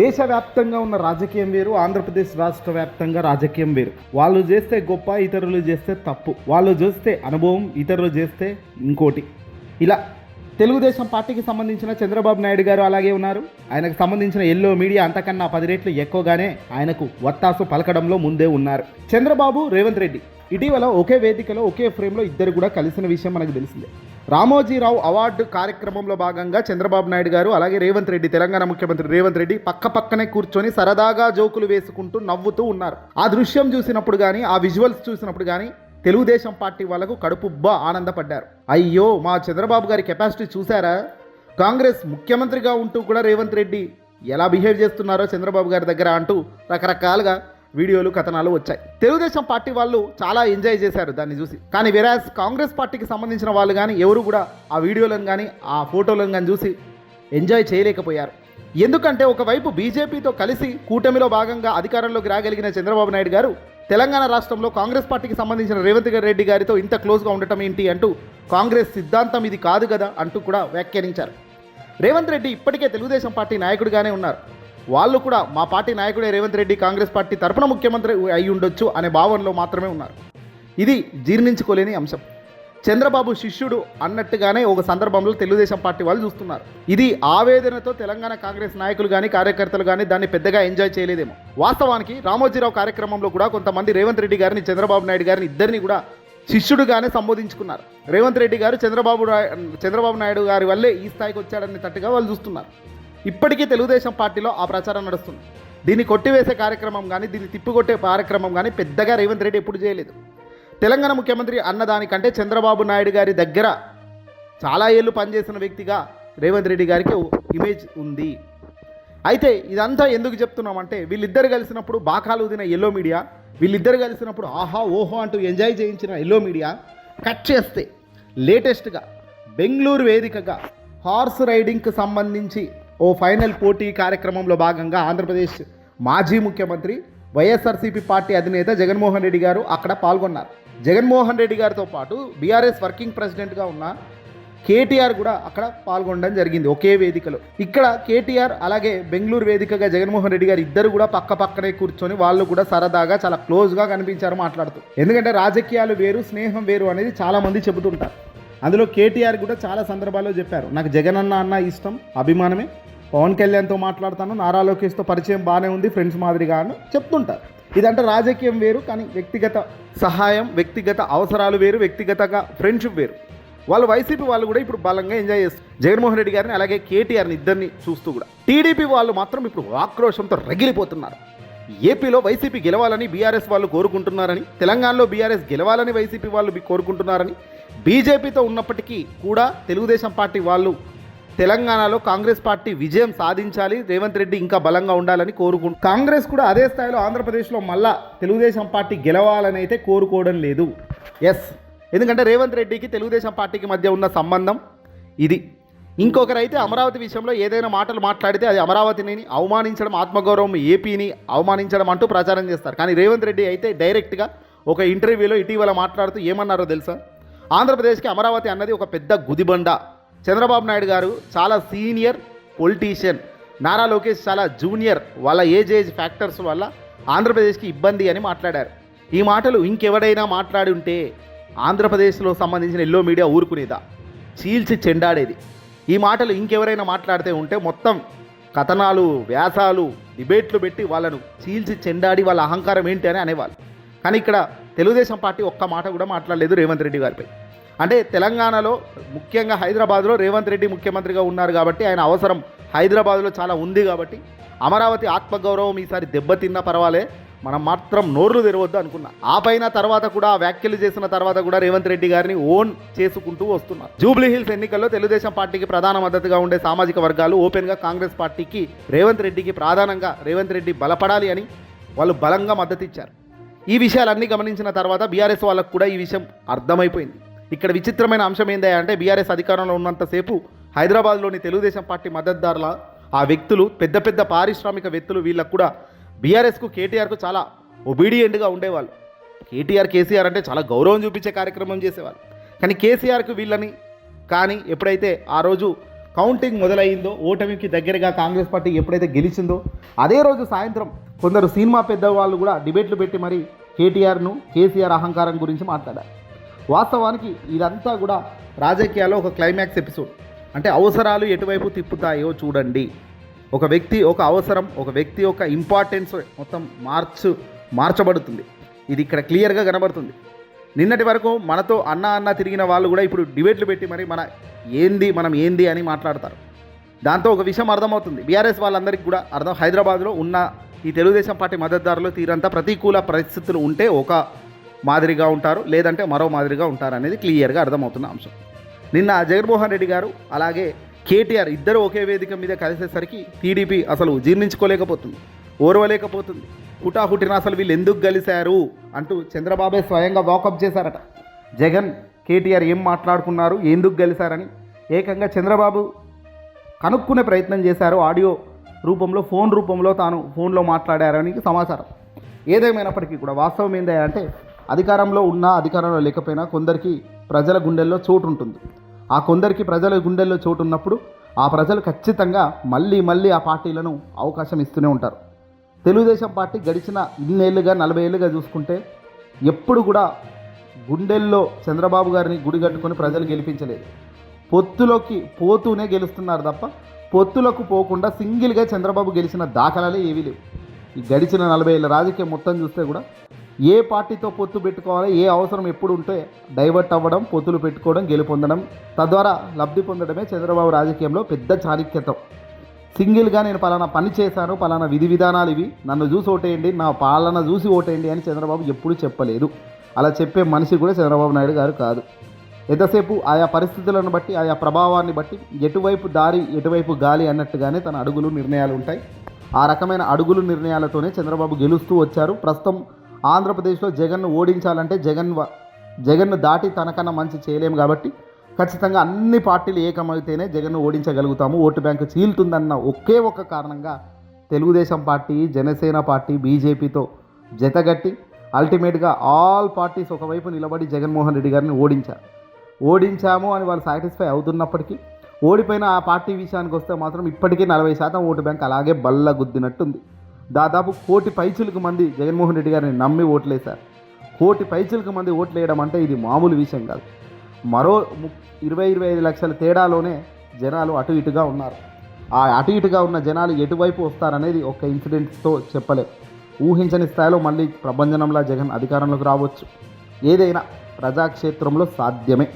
దేశవ్యాప్తంగా ఉన్న రాజకీయం వేరు ఆంధ్రప్రదేశ్ రాష్ట్ర వ్యాప్తంగా రాజకీయం వేరు. వాళ్ళు చేస్తే గొప్ప ఇతరులు చేస్తే తప్పు. వాళ్ళు చేస్తే అనుభవం ఇతరులు చేస్తే ఇంకోటి. ఇలా తెలుగుదేశం పార్టీకి సంబంధించిన చంద్రబాబు నాయుడు గారు అలాగే ఉన్నారు. ఆయనకు సంబంధించిన ఎల్లో మీడియా అంతకన్నా పది రెట్లు ఎక్కువగానే ఆయనకు వత్తాసు పలకడంలో ముందే ఉన్నారు. చంద్రబాబు రేవంత్ రెడ్డి. ఇటీవల ఒకే వేదికలో ఒకే ఫ్రేమ్లో ఇద్దరు కూడా కలిసిన విషయం మనకు తెలిసిందే. రామోజీరావు అవార్డు కార్యక్రమంలో భాగంగా చంద్రబాబు నాయుడు గారు అలాగే రేవంత్ రెడ్డి తెలంగాణ ముఖ్యమంత్రి రేవంత్ రెడ్డి పక్క పక్కనే కూర్చొని సరదాగా జోకులు వేసుకుంటూ నవ్వుతూ ఉన్నారు. ఆ దృశ్యం చూసినప్పుడు కానీ ఆ విజువల్స్ చూసినప్పుడు కానీ తెలుగుదేశం పార్టీ వాళ్ళకు కడుపుబ్బా ఆనందపడ్డారు. అయ్యో మా చంద్రబాబు గారి కెపాసిటీ చూసారా కాంగ్రెస్ ముఖ్యమంత్రిగా ఉంటూ కూడా రేవంత్ రెడ్డి ఎలా బిహేవ్ చేస్తున్నారో చంద్రబాబు గారి దగ్గర అంటూ రకరకాలుగా వీడియోలు కథనాలు వచ్చాయి. తెలుగుదేశం పార్టీ వాళ్ళు చాలా ఎంజాయ్ చేశారు దాన్ని చూసి. కానీ వెరాజ్ కాంగ్రెస్ పార్టీకి సంబంధించిన వాళ్ళు కానీ ఎవరు కూడా ఆ వీడియోలను కానీ ఆ ఫోటోలను కానీ చూసి ఎంజాయ్ చేయలేకపోయారు. ఎందుకంటే ఒకవైపు బీజేపీతో కలిసి కూటమిలో భాగంగా అధికారంలోకి రాగలిగిన చంద్రబాబు నాయుడు గారు తెలంగాణ రాష్ట్రంలో కాంగ్రెస్ పార్టీకి సంబంధించిన రేవంత్ రెడ్డి గారితో ఇంత క్లోజ్గా ఉండటం ఏంటి అంటూ కాంగ్రెస్ సిద్ధాంతం ఇది కాదు కదా అంటూ కూడా వ్యాఖ్యానించారు. రేవంత్ రెడ్డి ఇప్పటికే తెలుగుదేశం పార్టీ నాయకుడిగానే ఉన్నారు. వాళ్ళు కూడా మా పార్టీ నాయకుడే రేవంత్ రెడ్డి కాంగ్రెస్ పార్టీ తరపున ముఖ్యమంత్రి అయి ఉండొచ్చు అనే భావనలో మాత్రమే ఉన్నారు. ఇది జీర్ణించుకోలేని అంశం. చంద్రబాబు శిష్యుడు అన్నట్టుగానే ఒక సందర్భంలో తెలుగుదేశం పార్టీ వాళ్ళు చూస్తున్నారు. ఇది ఆవేదనతో తెలంగాణ కాంగ్రెస్ నాయకులు కానీ కార్యకర్తలు కానీ దాన్ని పెద్దగా ఎంజాయ్ చేయలేదేమో. వాస్తవానికి రామోజీరావు కార్యక్రమంలో కూడా కొంతమంది రేవంత్ రెడ్డి గారిని చంద్రబాబు నాయుడు గారిని ఇద్దరిని కూడా శిష్యుడుగానే సంబోధించుకున్నారు. రేవంత్ రెడ్డి గారు చంద్రబాబు చంద్రబాబు నాయుడు గారి వల్లే ఈ స్థాయికి వచ్చాడని తట్టుగా వాళ్ళు చూస్తున్నారు. ఇప్పటికీ తెలుగుదేశం పార్టీలో ఆ ప్రచారం నడుస్తుంది. దీన్ని కొట్టివేసే కార్యక్రమం కానీ దీన్ని తిప్పికొట్టే కార్యక్రమం కానీ పెద్దగా రేవంత్ రెడ్డి ఎప్పుడు చేయలేదు. తెలంగాణ ముఖ్యమంత్రి అన్నదానికంటే చంద్రబాబు నాయుడు గారి దగ్గర చాలా ఏళ్ళు పనిచేసిన వ్యక్తిగా రేవంత్ రెడ్డి గారికి ఇమేజ్ ఉంది. అయితే ఇదంతా ఎందుకు చెప్తున్నామంటే వీళ్ళిద్దరు కలిసినప్పుడు బాకాలు ఊదిన ఎల్లో మీడియా వీళ్ళిద్దరు కలిసినప్పుడు ఆహా ఓహో అంటూ ఎంజాయ్ చేయించిన ఎల్లో మీడియా కట్ చేస్తే లేటెస్ట్గా బెంగళూరు వేదికగా హార్స్ రైడింగ్కి సంబంధించి ఓ ఫైనల్ పోటీ కార్యక్రమంలో భాగంగా ఆంధ్రప్రదేశ్ మాజీ ముఖ్యమంత్రి వైఎస్ఆర్సీపీ పార్టీ అధినేత జగన్మోహన్ రెడ్డి గారు అక్కడ పాల్గొన్నారు. జగన్మోహన్ రెడ్డి గారితో పాటు బీఆర్ఎస్ వర్కింగ్ ప్రెసిడెంట్గా ఉన్న కేటీఆర్ కూడా అక్కడ పాల్గొనడం జరిగింది ఒకే వేదికలో. ఇక్కడ కేటీఆర్ అలాగే బెంగళూరు వేదికగా జగన్మోహన్ రెడ్డి గారు ఇద్దరు కూడా పక్క పక్కనే కూర్చొని వాళ్ళు కూడా సరదాగా చాలా క్లోజ్గా కనిపించారు మాట్లాడుతూ. ఎందుకంటే రాజకీయాలు వేరు స్నేహం వేరు అనేది చాలామంది చెబుతుంటారు. అందులో కేటీఆర్ కూడా చాలా సందర్భాల్లో చెప్పారు నాకు జగన్ అన్న అన్న ఇష్టం అభిమానమే పవన్ కళ్యాణ్తో మాట్లాడతాను నారా లోకేష్తో పరిచయం బాగానే ఉంది ఫ్రెండ్స్ మాదిరిగా అని చెప్తుంటారు. ఇదంటే రాజకీయం వేరు కానీ వ్యక్తిగత సహాయం వ్యక్తిగత అవసరాలు వేరు వ్యక్తిగతగా ఫ్రెండ్షిప్ వేరు. వాళ్ళు వైసీపీ వాళ్ళు కూడా ఇప్పుడు బలంగా ఎంజాయ్ చేస్తారు జగన్మోహన్ రెడ్డి గారిని అలాగే కేటీఆర్ని ఇద్దరిని చూస్తూ కూడా. టీడీపీ వాళ్ళు మాత్రం ఇప్పుడు ఆక్రోషంతో రగిలిపోతున్నారు. ఏపీలో వైసీపీ గెలవాలని బీఆర్ఎస్ వాళ్ళు కోరుకుంటున్నారని తెలంగాణలో బీఆర్ఎస్ గెలవాలని వైసీపీ వాళ్ళు కోరుకుంటున్నారని బీజేపీతో ఉన్నప్పటికీ కూడా తెలుగుదేశం పార్టీ వాళ్ళు తెలంగాణలో కాంగ్రెస్ పార్టీ విజయం సాధించాలి. రేవంత్ రెడ్డి ఇంకా బలంగా ఉండాలని కోరుకుంటు కాంగ్రెస్ కూడా అదే స్థాయిలో ఆంధ్రప్రదేశ్లో మళ్ళా తెలుగుదేశం పార్టీ గెలవాలని అయితే కోరుకోవడం లేదు. ఎస్ ఎందుకంటే రేవంత్ రెడ్డికి తెలుగుదేశం పార్టీకి మధ్య ఉన్న సంబంధం ఇది. ఇంకొకరైతే అమరావతి విషయంలో ఏదైనా మాటలు మాట్లాడితే అది అమరావతిని అవమానించడం ఆత్మగౌరవం ఏపీని అవమానించడం అంటూ ప్రచారం చేస్తారు. కానీ రేవంత్ రెడ్డి అయితే డైరెక్ట్గా ఒక ఇంటర్వ్యూలో ఇటీవల మాట్లాడుతూ ఏమన్నారో తెలుసా? ఆంధ్రప్రదేశ్కి అమరావతి అన్నది ఒక పెద్ద గుదిబండ. చంద్రబాబు నాయుడు గారు చాలా సీనియర్ పొలిటీషియన్. నారా లోకేష్ చాలా జూనియర్. వాళ్ళ ఏజ్ ఏజ్ ఫ్యాక్టర్స్ వల్ల ఆంధ్రప్రదేశ్కి ఇబ్బంది అని మాట్లాడారు. ఈ మాటలు ఇంకెవడైనా మాట్లాడి ఉంటే ఆంధ్రప్రదేశ్లో సంబంధించిన ఎల్లో మీడియా ఊరుకునేదా? చీల్చి చెండాడేది. ఈ మాటలు ఇంకెవరైనా మాట్లాడితే ఉంటే మొత్తం కథనాలు వ్యాసాలు డిబేట్లు పెట్టి వాళ్ళను చీల్చి చెండాడి వాళ్ళ అహంకారం ఏంటి అని అనేవాళ్ళు. కానీ ఇక్కడ తెలుగుదేశం పార్టీ ఒక్క మాట కూడా మాట్లాడలేదు రేవంత్ రెడ్డి గారిపై. అంటే తెలంగాణలో ముఖ్యంగా హైదరాబాద్లో రేవంత్ రెడ్డి ముఖ్యమంత్రిగా ఉన్నారు కాబట్టి ఆయన అవసరం. హైదరాబాద్లో చాలా ఉంది కాబట్టి అమరావతి ఆత్మగౌరవం ఈసారి దెబ్బతిన్నా పర్వాలే. మనం మాత్రం నోర్లు తెరవద్దు అనుకున్నా. ఆ పైన తర్వాత కూడా ఆ వ్యాఖ్యలు చేసిన తర్వాత కూడా రేవంత్ రెడ్డి గారిని ఓన్ చేసుకుంటూ వస్తున్నారు. జూబ్లీ హిల్స్ ఎన్నికల్లో తెలుగుదేశం పార్టీకి ప్రధాన మద్దతుగా ఉండే సామాజిక వర్గాలు ఓపెన్గా కాంగ్రెస్ పార్టీకి రేవంత్ రెడ్డికి ప్రధానంగా రేవంత్ రెడ్డి బలపడాలి అని వాళ్ళు బలంగా మద్దతు ఇచ్చారు ఈ విషయాలన్నీ గమనించిన తర్వాత బీఆర్ఎస్ వాళ్ళకు కూడా ఈ విషయం అర్థమైపోయింది. ఇక్కడ విచిత్రమైన అంశం ఏందా అంటే బీఆర్ఎస్ అధికారంలో ఉన్నంతసేపు హైదరాబాద్లోని తెలుగుదేశం పార్టీ మద్దతుదారుల ఆ వ్యక్తులు పెద్ద పెద్ద పారిశ్రామిక వ్యక్తులు వీళ్ళకు కూడా బీఆర్ఎస్కు కేటీఆర్కు చాలా ఒబీడియంట్గా ఉండేవాళ్ళు. కేటీఆర్ కేసీఆర్ అంటే చాలా గౌరవం చూపించే కార్యక్రమం చేసేవాళ్ళు. కానీ కేసీఆర్కు వీళ్ళని కానీ ఎప్పుడైతే ఆ రోజు కౌంటింగ్ మొదలైందో ఓటమికి దగ్గరగా కాంగ్రెస్ పార్టీ ఎప్పుడైతే గెలిచిందో అదే రోజు సాయంత్రం కొందరు సినిమా పెద్దవాళ్ళు కూడా డిబేట్లు పెట్టి మరి కేటీఆర్ను కేసీఆర్ అహంకారం గురించి మాట్లాడారు. వాస్తవానికి ఇదంతా కూడా రాజకీయాల్లో ఒక క్లైమాక్స్ ఎపిసోడ్ అంటే అవసరాలు ఎటువైపు తిప్పుతాయో చూడండి. ఒక వ్యక్తి ఒక అవసరం ఒక వ్యక్తి యొక్క ఇంపార్టెన్స్ మొత్తం మార్చు మార్చబడుతుంది. ఇది ఇక్కడ క్లియర్గా కనబడుతుంది. నిన్నటి వరకు మనతో అన్న అన్న తిరిగిన వాళ్ళు కూడా ఇప్పుడు డిబేట్లు పెట్టి మరి మన ఏంది మనం ఏంది అని మాట్లాడతారు. దాంతో ఒక విషయం అర్థమవుతుంది. బీఆర్ఎస్ వాళ్ళందరికీ కూడా అర్థం. హైదరాబాద్లో ఉన్న ఈ తెలుగుదేశం పార్టీ మద్దతుదారులు తీరంతా ప్రతికూల పరిస్థితులు ఉంటే ఒక మాదిరిగా ఉంటారు లేదంటే మరో మాదిరిగా ఉంటారు అనేది క్లియర్గా అర్థమవుతున్న అంశం. నిన్న జగన్మోహన్ రెడ్డి గారు అలాగే కేటీఆర్ ఇద్దరు ఒకే వేదిక మీద కలిసేసరికి టీడీపీ అసలు జీర్ణించుకోలేకపోతుంది ఓర్వలేకపోతుంది. హుటాహుటిన అసలు వీళ్ళు ఎందుకు కలిశారు అంటూ చంద్రబాబే స్వయంగా వాకప్ చేశారట. జగన్ కేటీఆర్ ఏం మాట్లాడుకున్నారు ఎందుకు కలిశారని ఏకంగా చంద్రబాబు కనుక్కునే ప్రయత్నం చేశారు. ఆడియో రూపంలో ఫోన్ రూపంలో తాను ఫోన్లో మాట్లాడారని సమాచారం. ఏదేమైనప్పటికీ కూడా వాస్తవం ఏంటి అధికారంలో ఉన్నా అధికారంలో లేకపోయినా కొందరికి ప్రజల గుండెల్లో చోటు ఉంటుంది ఆ కొందరికి ప్రజల గుండెల్లో చోటు ఉన్నప్పుడు ఆ ప్రజలు ఖచ్చితంగా మళ్ళీ మళ్ళీ ఆ పార్టీలను అవకాశం ఇస్తూనే ఉంటారు. తెలుగుదేశం పార్టీ గడిచిన ఇన్నేళ్ళుగా నలభై ఏళ్ళుగా చూసుకుంటే ఎప్పుడు కూడా గుండెల్లో చంద్రబాబు గారిని గుడి కట్టుకొని ప్రజలు గెలిపించలేదు. పొత్తులోకి పోతూనే గెలుస్తున్నారు తప్ప పొత్తులకు పోకుండా సింగిల్గా చంద్రబాబు గెలిచిన దాఖలాలే ఏవీ లేవు. ఈ గడిచిన నలభై ఏళ్ళ రాజకీయం మొత్తం చూస్తే కూడా ఏ పార్టీతో పొత్తు పెట్టుకోవాలి ఏ అవసరం ఎప్పుడు ఉంటే డైవర్ట్ అవ్వడం పొత్తులు పెట్టుకోవడం గెలుపొందడం తద్వారా లబ్ధి పొందడమే చంద్రబాబు రాజకీయంలో పెద్ద చారిక్యతం సింగిల్గా నేను పలానా పని చేశాను పలానా విధి విధానాలు ఇవి. నన్ను చూసి ఓటేయండి నా పాలన చూసి ఓటేయండి అని చంద్రబాబు ఎప్పుడూ చెప్పలేదు. అలా చెప్పే మనిషి కూడా చంద్రబాబు నాయుడు గారు కాదు. ఎంతసేపు ఆయా పరిస్థితులను బట్టి ఆయా ప్రభావాన్ని బట్టి ఎటువైపు దారి ఎటువైపు గాలి అన్నట్టుగానే తన అడుగులు నిర్ణయాలు ఉంటాయి. ఆ రకమైన అడుగులు నిర్ణయాలతోనే చంద్రబాబు గెలుస్తూ వచ్చారు. ప్రస్తుతం ఆంధ్రప్రదేశ్లో జగన్ను ఓడించాలంటే జగన్ వ- జగన్ను దాటి తనకన్నా మంచి చేయలేము కాబట్టి ఖచ్చితంగా అన్ని పార్టీలు ఏకమైతేనే జగన్ను ఓడించగలుగుతాము. ఓటు బ్యాంకు చీలుతుందన్న ఒకే ఒక్క కారణంగా తెలుగుదేశం పార్టీ జనసేన పార్టీ బీజేపీతో జతగట్టి అల్టిమేట్గా ఆల్ పార్టీస్ ఒకవైపు నిలబడి జగన్మోహన్ రెడ్డి గారిని ఓడించారు. ఓడించాము అని వాళ్ళు సాటిస్ఫై అవుతున్నప్పటికీ ఓడిపోయిన ఆ పార్టీ విషయానికి వస్తే మాత్రం ఇప్పటికీ నలభై శాతం ఓటు బ్యాంక్ అలాగే బల్ల గుద్దినట్టుంది దాదాపు కోటి పైచులకు మంది జగన్మోహన్ రెడ్డి గారిని నమ్మి ఓట్లేశారు కోటి పైచులకు మంది ఓట్లు వేయడం అంటే ఇది మామూలు విషయం కాదు. మరో ము- ఇరవై ఇరవై ఐదు లక్షల తేడాలోనే జనాలు అటు ఇటుగా ఉన్నారు. ఆ అటు ఇటుగా ఉన్న జనాలు ఎటువైపు వస్తారనేది ఒక ఇన్సిడెంట్తో చెప్పలేం. ఊహించని స్థాయిలో మళ్ళీ ప్రభంజనంలా జగన్ అధికారంలోకి రావచ్చు. ఏదైనా ప్రజాక్షేత్రంలో సాధ్యమే.